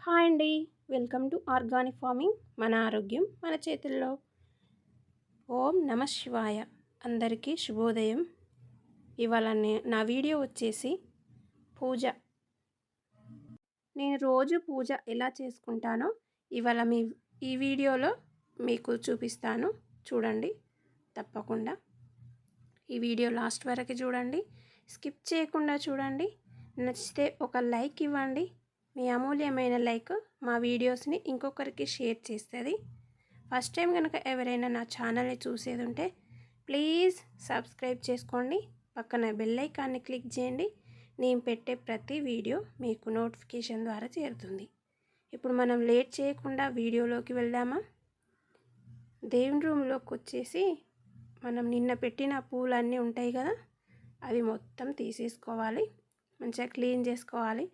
Hi అండి. Welcome to organic farming మన ఆరోగ్యం మన చేతుల్లో. ఓం నమ శివాయ. అందరికీ శుభోదయం. ఇవాళ నే- నా వీడియో వచ్చేసి పూజ. నేను రోజు పూజ ఎలా చేసుకుంటానో ఇవాళ మీ ఈ వీడియోలో మీకు చూపిస్తాను. చూడండి. తప్పకుండా. ఈ వీడియో లాస్ట్ వరకు చూడండి. స్కిప్ చేయకుండా చూడండి. నచ్చితే ఒక లైక్ ఇవ్వండి. మీ అమూల్యమైన లైక్ మా వీడియోస్ని ఇంకొకరికి షేర్ చేస్తుంది. ఫస్ట్ టైం కనుక ఎవరైనా నా ఛానల్ని చూసేది ఉంటే ప్లీజ్ సబ్స్క్రైబ్ చేసుకోండి. పక్కన బెల్ ఐకాన్ని క్లిక్ చేయండి. నేను పెట్టే ప్రతి వీడియో మీకు నోటిఫికేషన్ ద్వారా చేరుతుంది. ఇప్పుడు మనం లేట్ చేయకుండా వీడియోలోకి వెళ్దామా? దేవుని రూమ్లోకి వచ్చేసి మనం నిన్న పెట్టిన పూలన్నీ ఉంటాయి కదా అవి మొత్తం తీసేసుకోవాలి. మంచిగా క్లీన్ చేసుకోవాలి.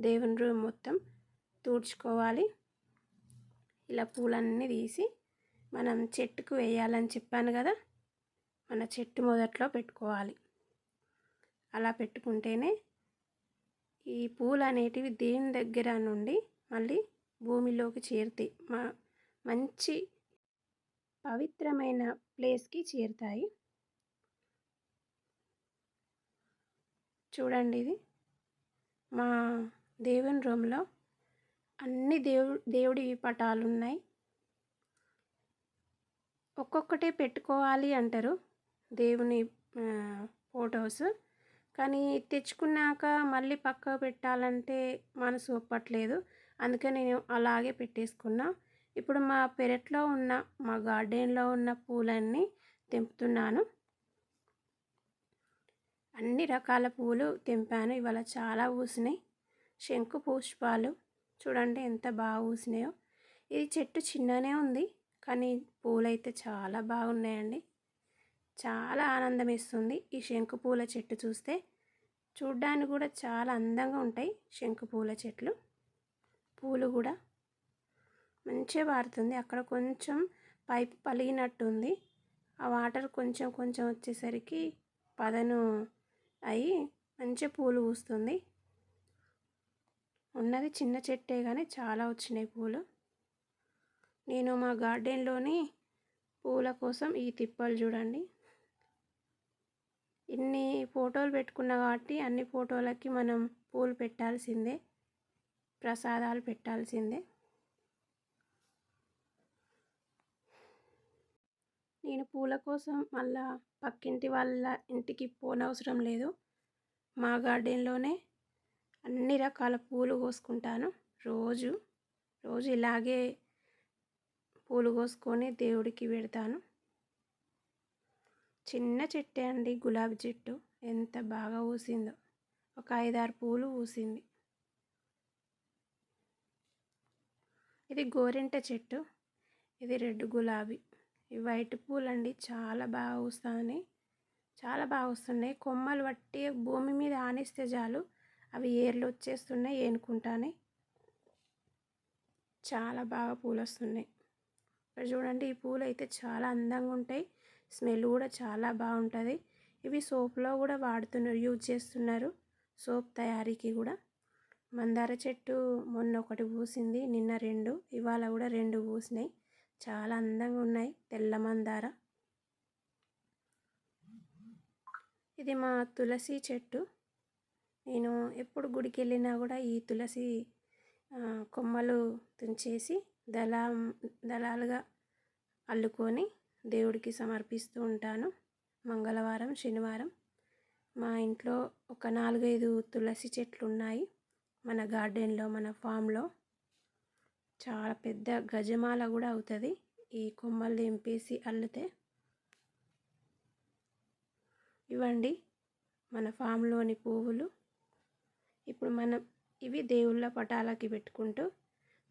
దేవుని రూమ్ మొత్తం తుడుచుకోవాలి. ఇలా పూలన్నీ తీసి మనం చెట్టుకు వేయాలని చెప్పాను కదా మన చెట్టు మొదట్లో పెట్టుకోవాలి. అలా పెట్టుకుంటేనే ఈ పూలు అనేటివి దేని దగ్గర నుండి మళ్ళీ భూమిలోకి చేరుతాయి. మా మంచి పవిత్రమైన ప్లేస్కి చేరుతాయి. చూడండి ఇది. మా దేవుని రూమ్లో అన్ని దేవు దేవుడి పటాలు ఉన్నాయి ఒక్కొక్కటే పెట్టుకోవాలి అంటారు దేవుని ఫొటోస్. కానీ తెచ్చుకున్నాక మళ్ళీ పక్క పెట్టాలంటే మనసు ఒప్పట్లేదు. అందుకే నేను అలాగే పెట్టేసుకున్నా. ఇప్పుడు మా పెరట్లో ఉన్న మా గార్డెన్లో ఉన్న పూలన్నీ తెంపుతున్నాను. అన్ని రకాల పూలు తెంపాను. ఇవాళ చాలా పూసినాయి. శంకు పుష్పాలు చూడండి ఎంత బాగా పూసినాయో ఇది చెట్టు చిన్ననే ఉంది కానీ పూలైతే చాలా బాగున్నాయండి. చాలా ఆనందం ఇస్తుంది ఈ శంకు పూల చెట్టు చూస్తే. చూడ్డానికి కూడా చాలా అందంగా ఉంటాయి శంకు పూల చెట్లు. పూలు కూడా మంచిగా పారుతుంది. అక్కడ కొంచెం పైప్ పలిగినట్టుంది. ఆ వాటర్ కొంచెం కొంచెం వచ్చేసరికి పదను అయి మంచిగా పూలు పూస్తుంది ఉన్నది చిన్న చెట్టే కానీ చాలా వచ్చినాయి పూలు. నేను మా గార్డెన్లోని పూల కోసం ఈ తిప్పలు చూడండి. ఇన్ని ఫోటోలు పెట్టుకున్నా కాబట్టి అన్ని ఫోటోలకి మనం పూలు పెట్టాల్సిందే ప్రసాదాలు పెట్టాల్సిందే. నేను పూల కోసం మళ్ళా పక్కింటి వాళ్ళ ఇంటికి పోనవసరం లేదు. మా గార్డెన్లోనే అన్ని రకాల పూలు కోసుకుంటాను. రోజు రోజు ఇలాగే పూలు కోసుకొని దేవుడికి పెడతాను. చిన్న చెట్టే అండి గులాబీ చెట్టు. ఎంత బాగా పూసిందో. ఒక ఐదారు పూలు పూసింది. ఇది గోరింట చెట్టు. ఇది రెడ్ గులాబీ. ఈ వైట్ పూలు అండి చాలా బాగా పూస్తాయి చాలా బాగా వస్తున్నాయి. కొమ్మలు పట్టి భూమి మీద ఆనిస్తే చాలు. అవి ఏర్లు వచ్చేస్తున్నాయి ఏనుకుంటానే. చాలా బాగా పూలు వస్తున్నాయి ఇక్కడ చూడండి ఈ పూలు అయితే చాలా అందంగా ఉంటాయి. స్మెల్ కూడా చాలా బాగుంటుంది. ఇవి సోప్లో కూడా వాడుతున్నారు యూజ్ చేస్తున్నారు. సోప్ తయారీకి కూడా. మందార చెట్టు మొన్న ఒకటి పూసింది నిన్న రెండు ఇవాళ కూడా రెండు పూసినాయి. చాలా అందంగా ఉన్నాయి తెల్ల మందార. ఇది మా తులసి చెట్టు. నేను ఎప్పుడు గుడికి వెళ్ళినా కూడా ఈ తులసి కొమ్మలు తుంచేసి దళా దళాలుగా అల్లుకొని దేవుడికి సమర్పిస్తూ ఉంటాను. మంగళవారం శనివారం మా ఇంట్లో ఒక నాలుగైదు తులసి చెట్లు ఉన్నాయి మన గార్డెన్లో మన ఫామ్లో. చాలా పెద్ద గజమాల కూడా అవుతుంది ఈ కొమ్మలు తెంపేసి అల్లితే. ఇవ్వండి మన ఫామ్లోని పువ్వులు. ఇప్పుడు మనం ఇవి దేవుళ్ళ పటాలకి పెట్టుకుంటూ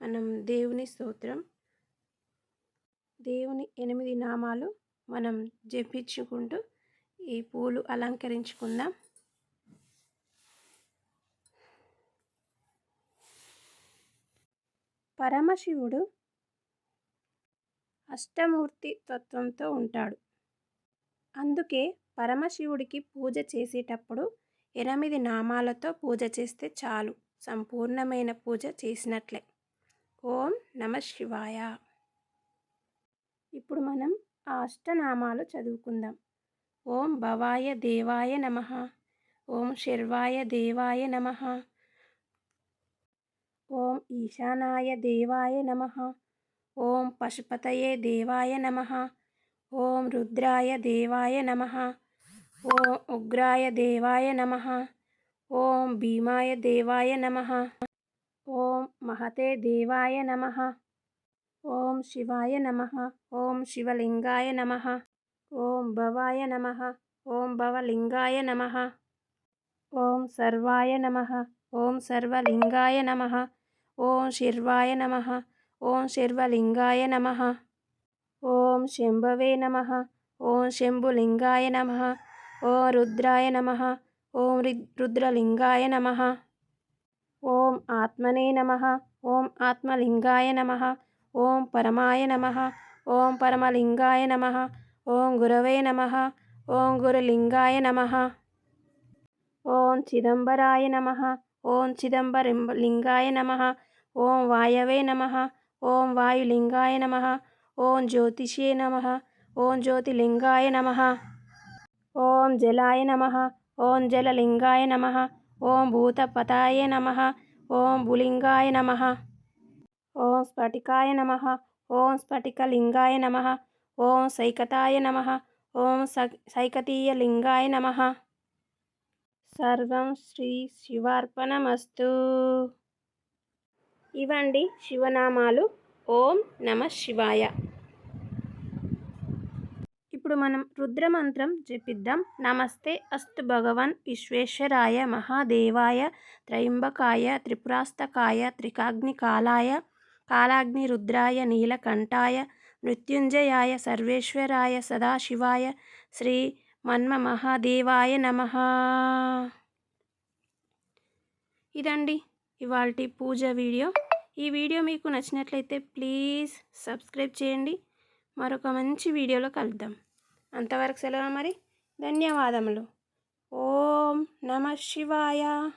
మనం దేవుని స్తోత్రం దేవుని ఎనిమిది నామాలు మనం జపించుకుంటూ ఈ పూలు అలంకరించుకుందాం. పరమశివుడు అష్టమూర్తి తత్వంతో ఉంటాడు. అందుకే పరమశివుడికి పూజ చేసేటప్పుడు ఎనిమిది నామాలతో పూజ చేస్తే చాలు. సంపూర్ణమైన పూజ చేసినట్లే. ఓం నమ శివాయ. ఇప్పుడు మనం ఆ అష్టనామాలు చదువుకుందాం. ఓం భవాయ దేవాయ నమ. ఓం శర్వాయ దేవాయ నమ. ఓం ఈశానాయ దేవాయ నమ. ఓం పశుపతయే దేవాయ నమ. ఓం రుద్రాయ దేవాయ నమ. ఓం ఉగ్రాయ దేవాయ నమ ఓం భీమాయ దేవాయ నమ ఓం మహతే దేవాయ నమ ఓం శివాయ నమ ఓం శివలింగాయ నమ ఓం భవాయ నమ ఓం భవలింగాయ నమ ఓం సర్వాయ నమ ఓం సర్వలింగాయ నమ ఓం శిర్వాయ నమ ఓం శర్వలింగాయ నమ ఓం శంభవే నమ ఓం శంభులింగాయ నమ ఓం రుద్రాయ నమ ఓం రుద్రలింగాయ నమ ఓం ఆత్మనే నమ ఓం ఆత్మలింగాయ నమ ఓం పరమాయ నమ ఓం పరమలింగాయ నమ ఓం గురవే నమ ఓం గురులింగాయ నమ ఓం చిదంబరాయ నమ ఓం చిదంబరలింగాయ నమ ఓం వాయవే నమ ఓం వాయులింగాయ నమ ఓం జ్యోతిషే నమ ఓం జ్యోతిలింగాయ నమ ఓం జలాయ నమ ఓం జలలింగాయ నమ ఓం భూతపతాయ నమ ఓం భులింగాయ నమ. ఓం స్ఫటికాయ నమ ఓం స్ఫటికలింగాయ నమ ఓం సైకతాయ నమ ఓం సైకతీయలింగాయ నమ. సర్వం శ్రీ శివార్పణమస్తు. ఇవండి శివనామాలు. ఓం నమ శివాయ. ఇప్పుడు మనం రుద్రమంత్రం జపిద్దాం. నమస్తే అస్తు భగవన్ విశ్వేశ్వరాయ మహాదేవాయ త్రయంబకాయ త్రిపురాస్తకాయ త్రికాగ్నికాలాయ కాలాగ్ని రుద్రాయ నీలకంఠాయ మృత్యుంజయాయ సర్వేశ్వరాయ సదాశివాయ శ్రీ మన్మ మహాదేవాయ నమ. ఇదండి ఇవాళ పూజ వీడియో. ఈ వీడియో మీకు నచ్చినట్లయితే ప్లీజ్ సబ్స్క్రైబ్ చేయండి. మరొక మంచి వీడియోలో కలుద్దాం. అంతవరకు సెలవు మరి. ధన్యవాదములు. ఓం నమ శివాయ.